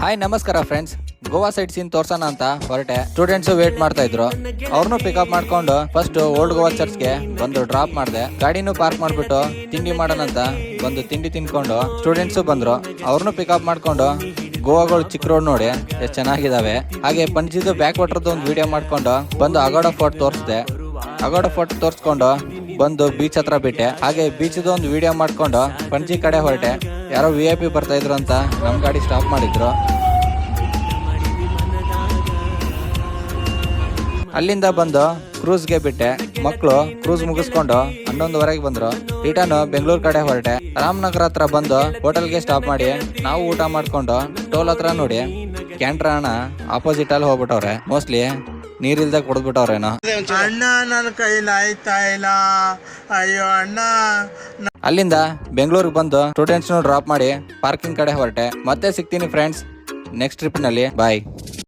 Hi ನಮಸ್ಕಾರ friends Goa side scene ತೋರ್ಸೋಣ ಅಂತ ಹೊರಟೆ. ಸ್ಟೂಡೆಂಟ್ಸ್ ವೇಟ್ ಮಾಡ್ತಾ ಇದ್ರು. ಅವ್ರನ್ನೂ ಪಿಕಪ್ ಮಾಡ್ಕೊಂಡು ಫಸ್ಟ್ ಓಲ್ಡ್ ಗೋವಾ ಚರ್ಚ್ಗೆ ಬಂದು ಡ್ರಾಪ್ ಮಾಡಿದೆ. ಗಾಡಿನೂ ಪಾರ್ಕ್ ಮಾಡ್ಬಿಟ್ಟು ತಿಂಡಿ ಮಾಡೋಣ ಅಂತ ಬಂದು ತಿಂಡಿ ತಿನ್ಕೊಂಡು ಸ್ಟೂಡೆಂಟ್ಸ್ ಬಂದ್ರು. ಅವ್ರನ್ನೂ ಪಿಕಪ್ ಮಾಡ್ಕೊಂಡು ಗೋವಾಗಳು ಚಿಕ್ಕ ರೋಡ್ ನೋಡಿ ಎಷ್ಟು ಚೆನ್ನಾಗಿದಾವೆ. ಹಾಗೆ ಪಂಜಿದು ಬ್ಯಾಕ್ ವಾಟರ್ದು ಒಂದು ವಿಡಿಯೋ ಮಾಡ್ಕೊಂಡು ಬಂದು ಅಗೋಡ ಫೋರ್ಟ್ ತೋರಿಸ್ದೆ. ಅಗೋಡ ಫೋರ್ಟ್ ತೋರಿಸ್ಕೊಂಡು ಬಂದು ಬೀಚ್ ಹತ್ರ ಬಿಟ್ಟೆ. ಹಾಗೆ ಬೀಚ್ ಒಂದು ವಿಡಿಯೋ ಮಾಡ್ಕೊಂಡು ಪಣಜಿ ಕಡೆ ಹೊರಟೆ. ಯಾರೋ ವಿ ಐ ಪಿ ಬರ್ತಾ ಇದ್ರು ಅಂತ ನಮ್ಮ ಗಾಡಿ ಸ್ಟಾಪ್ ಮಾಡಿದ್ರು. ಅಲ್ಲಿಂದ ಬಂದು ಕ್ರೂಸ್ಗೆ ಬಿಟ್ಟೆ. ಮಕ್ಕಳು ಕ್ರೂಸ್ ಮುಗಿಸ್ಕೊಂಡು ಹನ್ನೊಂದುವರೆಗೆ ಬಂದ್ರು. ರಿಟರ್ನ್ ಬೆಂಗಳೂರು ಕಡೆ ಹೊರಟೆ. ರಾಮನಗರ ಹತ್ರ ಬಂದು ಹೋಟೆಲ್ಗೆ ಸ್ಟಾಪ್ ಮಾಡಿ ನಾವು ಊಟ ಮಾಡ್ಕೊಂಡು ಟೋಲ್ ಹತ್ರ ನೋಡಿ. ಕ್ಯಾಂಟ್ರಾಣ ಅಣ್ಣ ಆಪೋಸಿಟ್ ಅಲ್ಲಿ ಹೋಗ್ಬಿಟ್ಟವ್ರೆ. ಮೋಸ್ಟ್ಲಿ ನೀರಿಲ್ದೆ ಕುಡಿದ್ಬಿಟ್ಟವ್ರೇನೋ. ಅಣ್ಣ ನನ್ನ ಕೈಲಿ ಆಯ್ತಾ ಇಲ್ಲ? ಅಯ್ಯೋ ಅಣ್ಣ. ಅಲ್ಲಿಂದ ಬೆಂಗಳೂರಿಗೆ ಬಂದು ಸ್ಟೂಡೆಂಟ್ಸ್ನು ಡ್ರಾಪ್ ಮಾಡಿ ಪಾರ್ಕಿಂಗ್ ಕಡೆ ಹೊರಟೆ. ಮತ್ತೆ ಸಿಗ್ತೀನಿ ಫ್ರೆಂಡ್ಸ್ ನೆಕ್ಸ್ಟ್ ಟ್ರಿಪ್ನಲ್ಲಿ ಬಾಯ್